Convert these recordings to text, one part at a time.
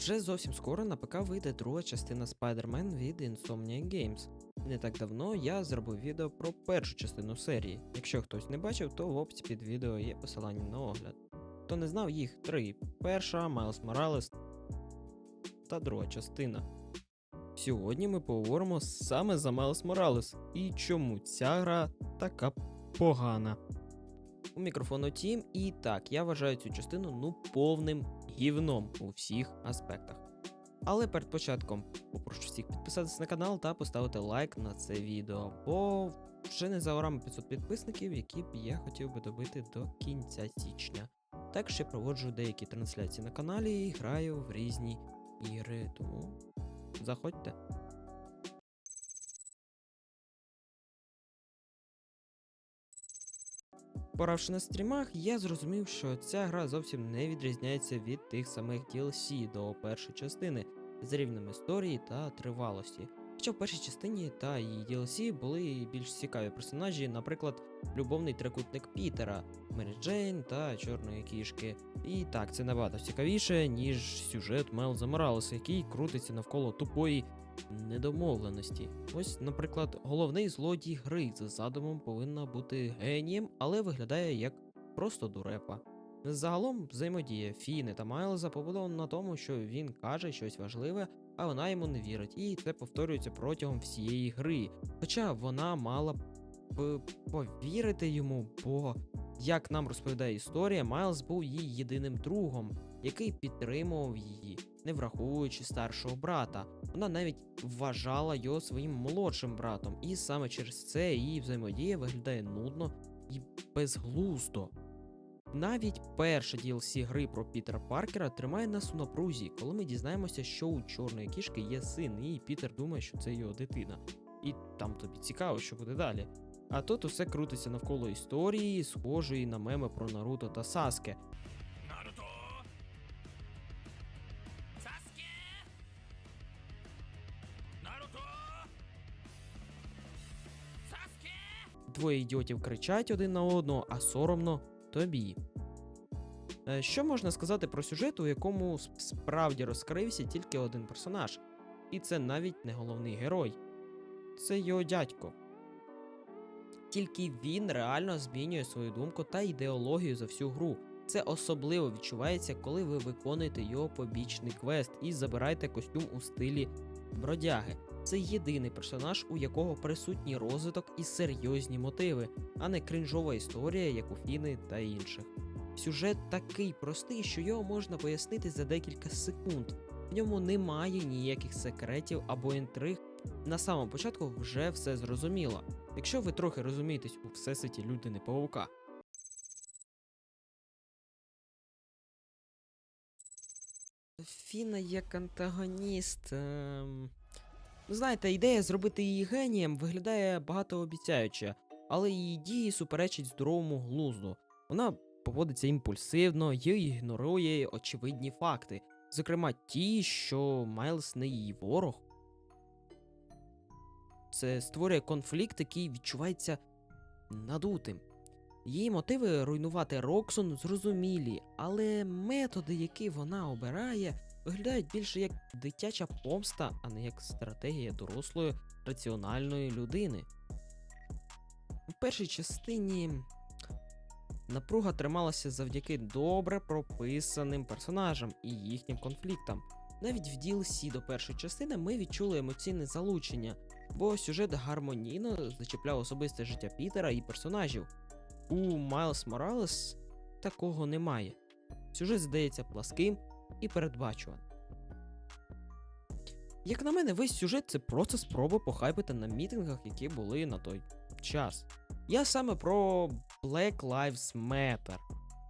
Вже зовсім скоро на ПК вийде друга частина Spider-Man від Insomniac Games. Не так давно я зробив відео про першу частину серії. Якщо хтось не бачив, то в описі під відео є посилання на огляд. Хто не знав, їх три: перша, Майлз Моралес та друга частина. Сьогодні ми поговоримо саме за Майлз Моралес і чому ця гра така погана. У мікрофону Тім, і так, я вважаю цю частину ну повним гівном у всіх аспектах. Але перед початком попрошу всіх підписатися на канал та поставити лайк на це відео, бо вже не за горами 500 підписників, які б я хотів би добити до кінця січня. Також я проводжу деякі трансляції на каналі і граю в різні ігри, тому заходьте. Поравши на стрімах, я зрозумів, що ця гра зовсім не відрізняється від тих самих DLC до першої частини з рівнем історії та тривалості. Хоча в першій частині та її DLC були більш цікаві персонажі, наприклад, любовний трикутник Пітера, Мері Джейн та Чорної кішки. І так, це набагато цікавіше, ніж сюжет Мелза Моралеса, який крутиться навколо тупої недомовленості. Ось, наприклад, головний злодій гри за задумом повинна бути генієм, але виглядає як просто дурепа. Загалом взаємодія Фіни та Майлза побудована на тому, що він каже щось важливе, а вона йому не вірить, і це повторюється протягом всієї гри. Хоча вона мала б повірити йому, бо, як нам розповідає історія, Майлз був її єдиним другом, який підтримував її, не враховуючи старшого брата. Вона навіть вважала його своїм молодшим братом, і саме через це її взаємодія виглядає нудно і безглуздо. Навіть перша DLC гри про Пітера Паркера тримає нас у напрузі, коли ми дізнаємося, що у чорної кішки є син, і Пітер думає, що це його дитина. І там тобі цікаво, що буде далі. А тут усе крутиться навколо історії, схожої на меми про Наруто та Саске. Двоє ідіотів кричать один на одного, а соромно тобі. Е, Що можна сказати про сюжет, у якому справді розкрився тільки один персонаж? І це навіть не головний герой. Це його дядько. Тільки він реально змінює свою думку та ідеологію за всю гру. Це особливо відчувається, коли ви виконуєте його побічний квест і забираєте костюм у стилі бродяги. Це єдиний персонаж, у якого присутній розвиток і серйозні мотиви, а не кринжова історія, як у Фіни та інших. Сюжет такий простий, що його можна пояснити за декілька секунд. В ньому немає ніяких секретів або інтриг. На самому початку вже все зрозуміло, якщо ви трохи розумієтесь у всесвіті людини павука. Фіна як антагоніст. Ем... Ну, знаєте, ідея зробити її генієм виглядає багатообіцяюче, але її дії суперечать здоровому глузду. Вона поводиться імпульсивно і ігнорує очевидні факти, зокрема ті, що Майлз не її ворог. Це створює конфлікт, який відчувається надутим. Її мотиви руйнувати Роксон зрозумілі, але методи, які вона обирає, виглядають більше як дитяча помста, а не як стратегія дорослої раціональної людини. У першій частині напруга трималася завдяки добре прописаним персонажам і їхнім конфліктам. Навіть в DLC до першої частини ми відчули емоційне залучення, бо сюжет гармонійно зачіпляв особисте життя Пітера і персонажів. У Майлз Моралес такого немає. Сюжет здається пласким і передбачуваним. Як на мене, весь сюжет це просто спроба похайпити на мітингах, які були на той час. Я саме про Black Lives Matter.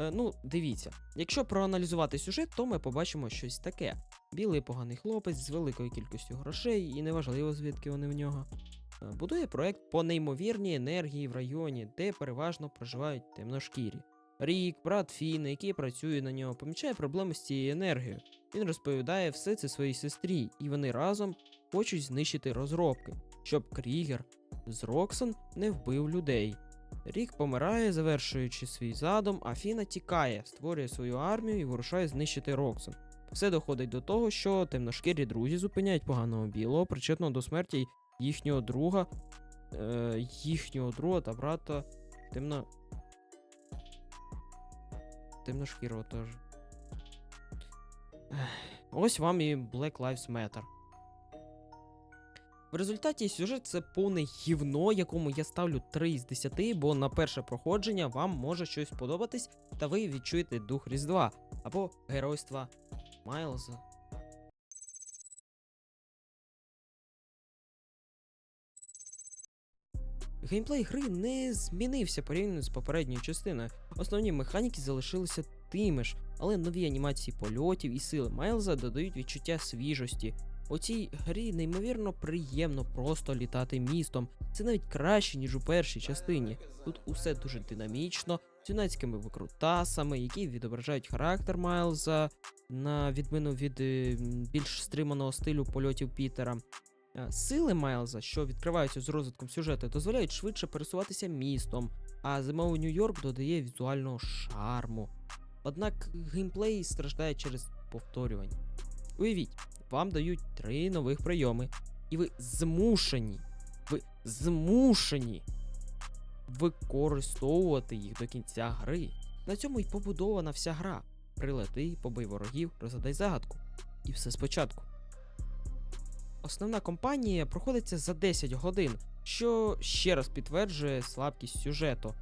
Е, ну, дивіться, якщо проаналізувати сюжет, то ми побачимо щось таке: білий поганий хлопець з великою кількістю грошей, і неважливо, звідки вони в нього. е, Будує проект по неймовірній енергії в районі, де переважно проживають темношкірі. Рік, брат Фіна, який працює на нього, помічає проблеми з цією енергією. Він розповідає все це своїй сестрі, і вони разом хочуть знищити розробки, щоб Крігер з Роксон не вбив людей. Рік помирає, завершуючи свій задум, а Фіна тікає, створює свою армію і вирушає знищити Роксон. Все доходить до того, що темношкірі друзі зупиняють поганого білого, причетного до смерті їхнього друга, е, їхнього друга та брата темно. Темношкірого теж. Ось вам і Black Lives Matter. В результаті сюжет це повне гівно, якому я ставлю 3 з 10, бо на перше проходження вам може щось подобатись, та ви відчуєте дух Різдва або геройства Майлза. Геймплей гри не змінився порівняно з попередньою частиною. Основні механіки залишилися тими ж, але нові анімації польотів і сили Майлза додають відчуття свіжості. У цій грі неймовірно приємно просто літати містом. Це навіть краще, ніж у першій частині. Тут усе дуже динамічно, з юнацькими викрутасами, які відображають характер Майлза, на відміну від е, більш стриманого стилю польотів Пітера. Е, Сили Майлза, що відкриваються з розвитком сюжету, дозволяють швидше пересуватися містом, а зимовий Нью-Йорк додає візуального шарму. Однак геймплей страждає через повторювання. Уявіть, вам дають три нових прийоми, і ви змушені, ви змушені використовувати їх до кінця гри. На цьому й побудована вся гра. Прилети, побий ворогів, розгадай загадку. І все спочатку. Основна кампанія проходиться за 10 годин, що ще раз підтверджує слабкість сюжету.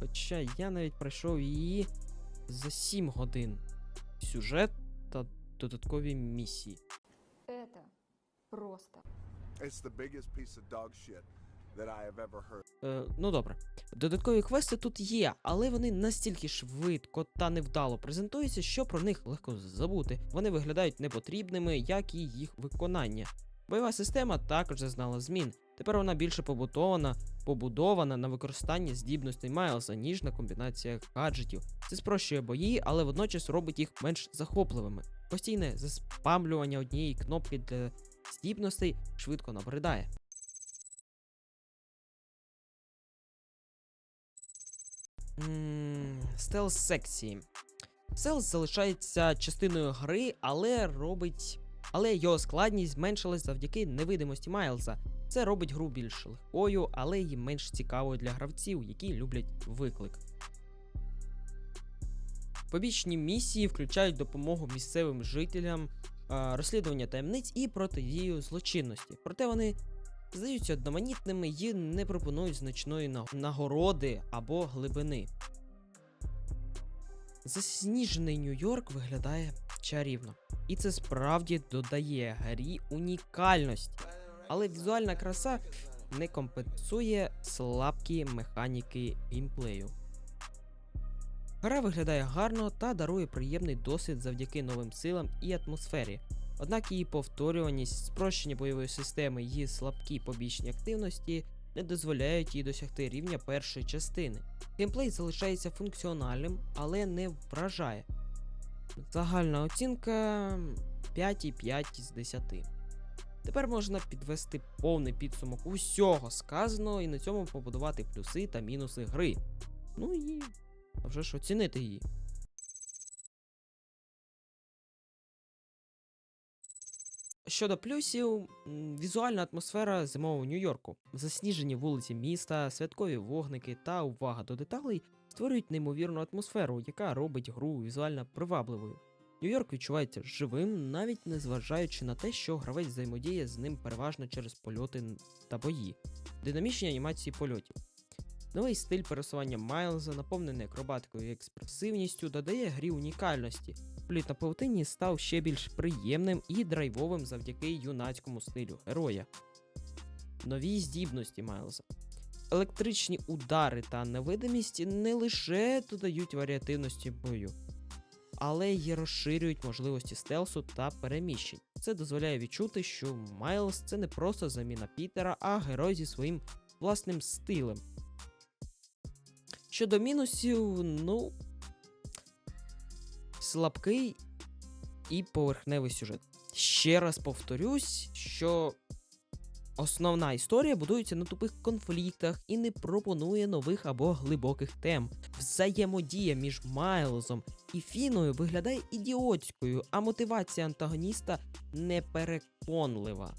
Хоча я навіть пройшов її за 7 годин. Сюжет та додаткові місії. Это просто. It's the biggest piece of dog shit that I have ever heard. Е, ну добре. Додаткові квести тут є, але вони настільки швидко та невдало презентуються, що про них легко забути. Вони виглядають непотрібними, як і їх виконання. Бойова система також зазнала змін. Тепер вона більше побутована, побудована на використанні здібностей Майлза, ніж на комбінаціях гаджетів. Це спрощує бої, але водночас робить їх менш захопливими. Постійне заспамлювання однієї кнопки для здібностей швидко набридає. Стелс секції. Стелс залишається частиною гри, але робить. Але його складність зменшилась завдяки невидимості Майлза. Це робить гру більш легкою, але й менш цікавою для гравців, які люблять виклик. Побічні місії включають допомогу місцевим жителям, розслідування таємниць і протидію злочинності. Проте вони здаються одноманітними і не пропонують значної нагороди або глибини. Засніжений Нью-Йорк виглядає чарівно, і це справді додає грі унікальності. Але візуальна краса не компенсує слабкі механіки геймплею. Гра виглядає гарно та дарує приємний досвід завдяки новим силам і атмосфері. Однак її повторюваність, спрощення бойової системи її слабкі побічні активності не дозволяють їй досягти рівня першої частини. Геймплей залишається функціональним, але не вражає. Загальна оцінка 5,5 з 10. Тепер можна підвести повний підсумок усього сказаного і на цьому побудувати плюси та мінуси гри. Ну і а вже ж оцінити її. Щодо плюсів, візуальна атмосфера зимового Нью-Йорку, засніжені вулиці міста, святкові вогники та увага до деталей створюють неймовірну атмосферу, яка робить гру візуально привабливою. Нью-Йорк відчувається живим, навіть незважаючи на те, що гравець взаємодіє з ним переважно через польоти та бої, динамічні анімації польотів. Новий стиль пересування Майлза, наповнений акробатикою і експресивністю, додає грі унікальності. Політ на павутині став ще більш приємним і драйвовим завдяки юнацькому стилю героя. Нові здібності Майлза. Електричні удари та невидимість не лише додають варіативності бою, але й розширюють можливості стелсу та переміщень. Це дозволяє відчути, що Майлз це не просто заміна Пітера, а герой зі своїм власним стилем. Щодо мінусів, ну. Слабкий і поверхневий сюжет. Ще раз повторюсь, що Основна історія будується на тупих конфліктах і не пропонує нових або глибоких тем. Взаємодія між Майлзом і Фіною виглядає ідіотською, а мотивація антагоніста непереконлива.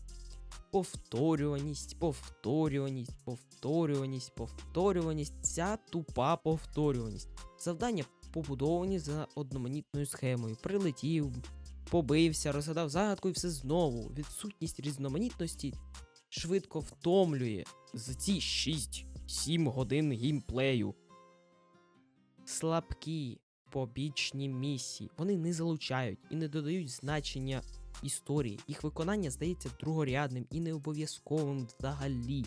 Повторюваність, повторюваність, повторюваність, повторюваність, ця тупа повторюваність. Завдання побудовані за одноманітною схемою. Прилетів, побився, розгадав загадку і все знову. Відсутність різноманітності швидко втомлює за ці 6-7 годин геймплею. Слабкі побічні місії. Вони не залучають і не додають значення історії. Їх виконання здається другорядним і необов'язковим взагалі.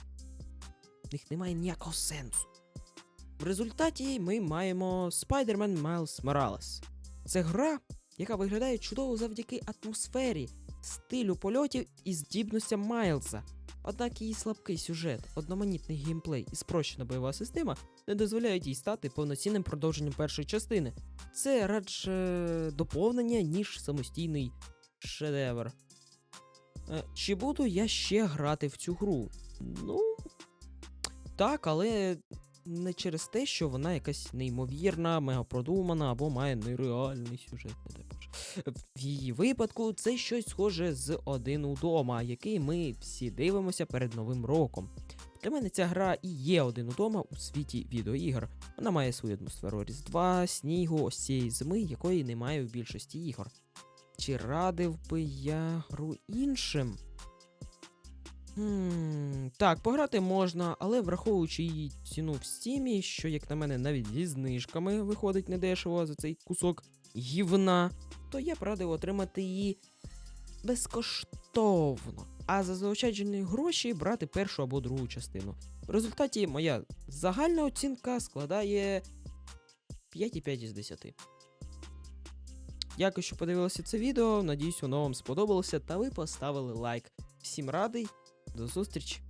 В них немає ніякого сенсу. В результаті ми маємо Spider-Man Miles Morales. Це гра, яка виглядає чудово завдяки атмосфері, стилю польотів і здібностям Майлза. Однак її слабкий сюжет, одноманітний геймплей і спрощена бойова система не дозволяють їй стати повноцінним продовженням першої частини. Це радше доповнення, ніж самостійний шедевр. Е, Чи буду я ще грати в цю гру? Ну. Так, але не через те, що вона якась неймовірна, мегапродумана або має нереальний сюжет, не дай. В її випадку це щось схоже з один удома, який ми всі дивимося перед новим роком. Для мене ця гра і є один удома у світі відеоігр. Вона має свою атмосферу Різдва, снігу, ось цієї зими, якої немає в більшості ігор. Чи радив би я гру іншим? Так, пограти можна, але враховуючи її ціну в стімі, що, як на мене, навіть зі знижками виходить недешево за цей кусок гівна, то я б радив отримати її безкоштовно. А за заощаджені гроші брати першу або другу частину. В результаті моя загальна оцінка складає 5,5 із 10. Дякую, що подивилися це відео. Надіюсь, воно вам сподобалося та ви поставили лайк. Всім радий, до зустрічі!